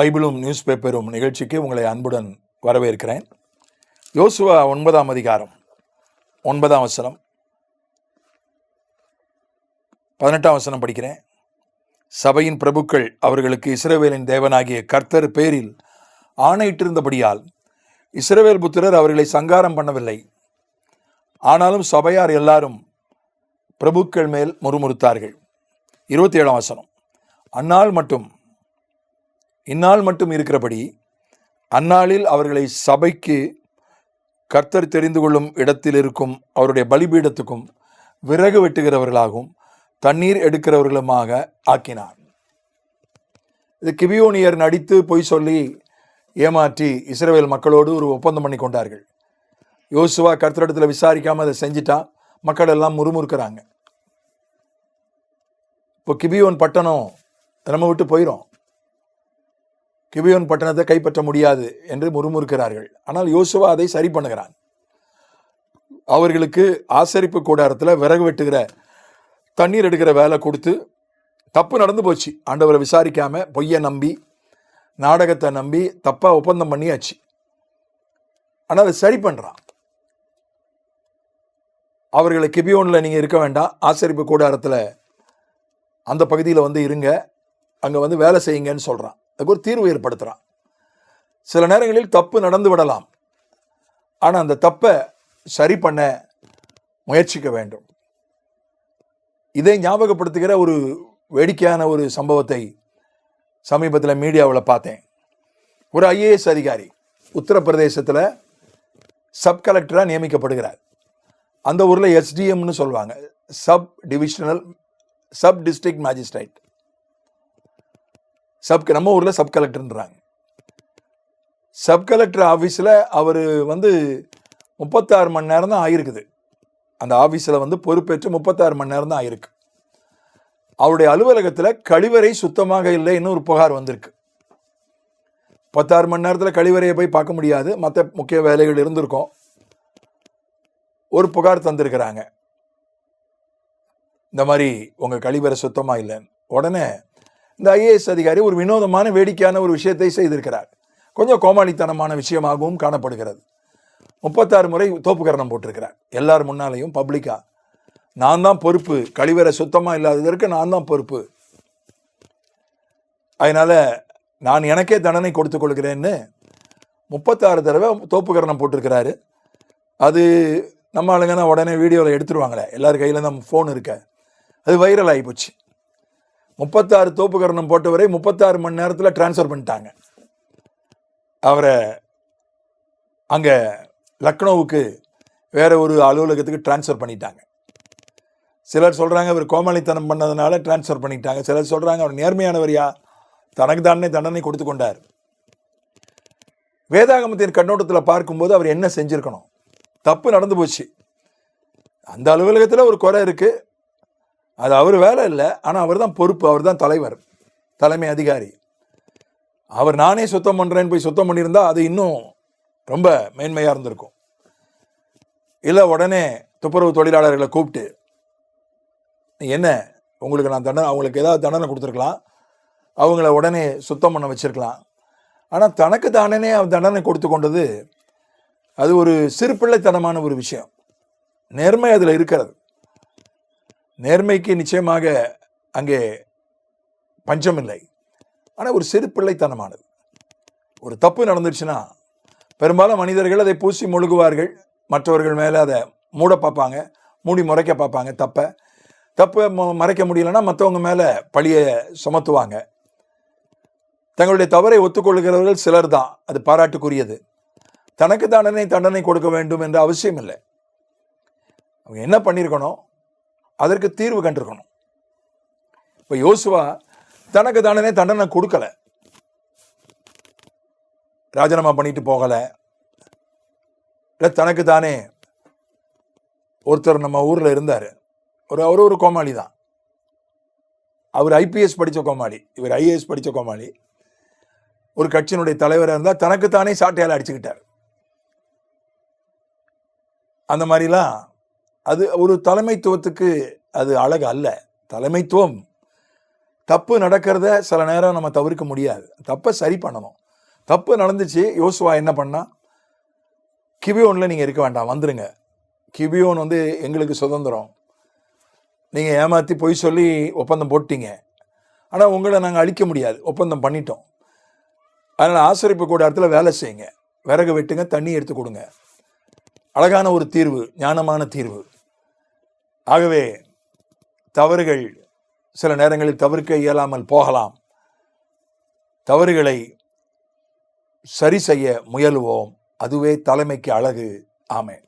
பைபிளும் news பேப்பரும் நிகழ்ச்சிக்கு உங்களை அன்புடன் வரவேற்கிறேன். யோசுவா ஒன்பதாம் அதிகாரம் ஒன்பதாம் வசனம். பதினெட்டாம் வசனம் படிக்கிறேன். சபையின் பிரபுக்கள் அவர்களுக்கு இஸ்ரவேலின் தேவனாகிய கர்த்தர் பேரில் ஆணையிட்டிருந்தபடியால் இஸ்ரவேல் புத்திரர் அவர்களை சங்காரம் பண்ணவில்லை. ஆனாலும் சபையார் எல்லாரும் பிரபுக்கள் மேல் முறுமுறுத்தார்கள். இருபத்தி ஏழாம் வசனம். அந்நாள் மட்டும் இந்நாள் மட்டும் இருக்கிறபடி அந்நாளில் அவர்களை சபைக்கு கர்த்தர் தெரிந்து கொள்ளும் இடத்தில் இருக்கும் அவருடைய பலிபீடத்துக்கும் விறகு வெட்டுகிறவர்களாகவும் தண்ணீர் எடுக்கிறவர்களுமாக ஆக்கினார். இது கிபியோனியர் நடித்து பொய் சொல்லி ஏமாற்றி இஸ்ரேல் மக்களோடு ஒரு ஒப்பந்தம் பண்ணி கொண்டார்கள். யோசுவா கர்த்தரிடத்தில் விசாரிக்காமல் அதை செஞ்சிட்டா மக்கள் எல்லாம் முறுமுறுக்கிறாங்க. இப்போ கிபியோன் பட்டணம் நம்ம விட்டு போயிடும் கிபியோன் பட்டணத்தை கைப்பற்ற முடியாது என்று முறுமுறுக்கிறார்கள். ஆனால் யோசுவா அதை சரி பண்ணுகிறான். அவர்களுக்கு ஆசரிப்பு கூடாரத்தில் விறகு வெட்டுகிற தண்ணீர் எடுக்கிற வேலை கொடுத்து தப்பு நடந்து போச்சு. ஆண்டவரை விசாரிக்காமல் பொய்யை நம்பி நாடகத்தை நம்பி தப்பாக ஒப்பந்தம் பண்ணியாச்சு. ஆனால் அதை சரி பண்ணுறான் அவர்களை கிபியோனில் நீங்கள் இருக்க வேண்டாம். ஆசரிப்பு கூடாரத்தில் அந்த பகுதியில் வந்து இருங்க. அங்கே வந்து வேலை செய்யுங்கன்னு சொல்கிறான் அதுக்கு ஒரு தீர்வு ஏற்படுத்துகிறான் சில நேரங்களில் தப்பு நடந்து விடலாம். ஆனால் அந்த தப்பை சரி பண்ண முயற்சிக்க வேண்டும். இதை ஞாபகப்படுத்துகிற ஒரு வேடிக்கையான ஒரு சம்பவத்தை சமீபத்தில் மீடியாவில் பார்த்தேன். ஒரு ஐஏஎஸ் அதிகாரி உத்தரப்பிரதேசத்தில் சப் கலெக்டராக நியமிக்கப்படுகிறார். அந்த ஊரில் எஸ்டிஎம்னு சொல்லுவாங்க. Sub divisional sub district magistrate. Sub நம்ம ஊரில் சப் கலெக்டர்ன்றாங்க சப் கலெக்டர் ஆஃபீஸில் அவர் வந்து முப்பத்தாறு மணி நேரம் தான் ஆயிருக்குது. அந்த ஆஃபீஸில் வந்து பொறுப்பேற்று முப்பத்தாறு மணி நேரம் தான் ஆயிருக்கு. அவருடைய அலுவலகத்தில் கழிவறை சுத்தமாக இல்லைன்னு ஒரு புகார் வந்திருக்கு. பத்தாறு மணி நேரத்தில் கழிவறையை போய் பார்க்க முடியாது. மற்ற முக்கிய வேலைகள் இருந்திருக்கும். ஒரு புகார் தந்திருக்கிறாங்க. இந்த மாதிரி உங்கள் கழிவறை சுத்தமாக இல்லைன்னு. உடனே இந்த ஐஏஎஸ் அதிகாரி ஒரு வினோதமான வேடிக்கையான ஒரு விஷயத்தை செய்திருக்கிறார். கொஞ்சம் கோமாளித்தனமான விஷயமாகவும் காணப்படுகிறது. முப்பத்தாறு முறை தோப்புக்கரணம் போட்டிருக்கிறார். எல்லார் முன்னாலையும் பப்ளிக்காக நான் தான் பொறுப்பு. கழிவறை சுத்தமாக இல்லாததற்கு நான் தான் பொறுப்பு. அதனால் நான் எனக்கே தண்டனை கொடுத்து கொள்கிறேன்னு முப்பத்தாறு தடவை தோப்புக்கரணம் போட்டிருக்கிறாரு. அது நம்ம ஆளுங்க தான் உடனே வீடியோவில் எடுத்துருவாங்களே. எல்லார் கையில் தான் ஃபோன் இருக்க. அது வைரல் ஆகி போச்சு. முப்பத்தாறு தோப்புக்கரணம் போட்டவரை முப்பத்தாறு மணி நேரத்தில் டிரான்ஸ்ஃபர் பண்ணிட்டாங்க. அவரை அங்கே லக்னோவுக்கு வேற ஒரு அலுவலகத்துக்கு டிரான்ஸ்ஃபர் பண்ணிட்டாங்க. சிலர் சொல்கிறாங்க அவர் கோமாளித்தனம் பண்ணதுனால டிரான்ஸ்ஃபர் பண்ணிட்டாங்க. சிலர் சொல்கிறாங்க அவர் நேர்மையானவரியா தனக்கு தானே தண்டனை கொடுத்து கொண்டார். வேதாகமத்தின் கண்ணோட்டத்தில் பார்க்கும்போது அவர் என்ன செஞ்சுருக்கணும்? தப்பு நடந்து போச்சு. அந்த அலுவலகத்தில் ஒரு குறை இருக்குது அது அவர் வேலை இல்லை ஆனால் அவர் தான் பொறுப்பு அவர் தான் தலைவர் தலைமை அதிகாரி. அவர் நானே சுத்தம் பண்ணுறேன்னு போய் சுத்தம் பண்ணியிருந்தால் அது இன்னும் ரொம்ப மேன்மையாக இருந்திருக்கும். இல்லை உடனே துப்புரவு தொழிலாளர்களை கூப்பிட்டு என்ன உங்களுக்கு நான் தண்டனை அவங்களுக்கு ஏதாவது தண்டனை கொடுத்துருக்கலாம்? அவங்கள உடனே சுத்தம் பண்ண வச்சுருக்கலாம்? ஆனால் தனக்கு தானே அவன் தண்டனை கொடுத்து கொண்டது அது ஒரு சிறுபிள்ளைத்தனமான ஒரு விஷயம். நேர்மை அதில் இருக்கிறது. நேர்மைக்கு நிச்சயமாக அங்கே பஞ்சம் இல்லை ஆனால் ஒரு சிறு பிள்ளைத்தனமானது. ஒரு தப்பு நடந்துச்சுன்னா பெரும்பாலும் மனிதர்கள் அதை பூசி முழுகுவார்கள். மற்றவர்கள் மேலே அதை மூட பார்ப்பாங்க. மூடி முறைக்க பார்ப்பாங்க தப்பை. தப்பை மறைக்க முடியலன்னா மற்றவங்க மேலே பழியை சுமத்துவாங்க. தங்களுடைய தவறை ஒத்துக்கொள்கிறவர்கள் சிலர் தான். அது பாராட்டுக்குரியது. தனக்கு தண்டனை தண்டனை கொடுக்க வேண்டும் என்ற அவசியம் இல்லை அவங்க என்ன பண்ணியிருக்கணும்? அதற்கு தீர்வு கண்டிருக்கணும். இப்போ யோசுவா தனக்கு தானே தண்டனை கொடுக்கல. ராஜினாமா பண்ணிட்டு போகலை. இல்லை தனக்கு தானே ஒருத்தர் நம்ம ஊர்ல இருந்தாரு. ஒரு அவர் ஒரு கோமாளி தான். அவர் ஐபிஎஸ் படிச்ச கோமாளி. இவர் ஐஏஎஸ் படித்த கோமாளி. ஒரு கட்சியினுடைய தலைவராக இருந்தால் தனக்கு தானே சாட்டையால் அடிச்சுக்கிட்டார். அந்த மாதிரிலாம் அது ஒரு தலைமைத்துவத்துக்கு அது அழகு அல்ல. தலைமைத்துவம். தப்பு நடக்கிறத சில நேரம் நம்ம தவிர்க்க முடியாது. தப்பை சரி பண்ணணும். தப்பு நடந்துச்சு யோசுவா என்ன பண்ணால் கிபியோனில் நீங்கள் இருக்க வேண்டாம் வந்துடுங்க கிபியோன் வந்து எங்களுக்கு சுதந்திரம். நீங்கள் ஏமாற்றி பொய் சொல்லி ஒப்பந்தம் போட்டீங்க. ஆனால் உங்களை நாங்கள் அழிக்க முடியாது. ஒப்பந்தம் பண்ணிட்டோம். அதனால் ஆசிரியப்பு கூட இடத்துல வேலை செய்யுங்க. விறகு வெட்டுங்க தண்ணி எடுத்து கொடுங்க. அழகான ஒரு தீர்வு ஞானமான தீர்வு. ஆகவே தவறுகள் சில நேரங்களில் தவிர்க்க இயலாமல் போகலாம். தவறுகளை சரி செய்ய முயலுவோம். அதுவே தலைமைக்கு அழகு. ஆமேன்.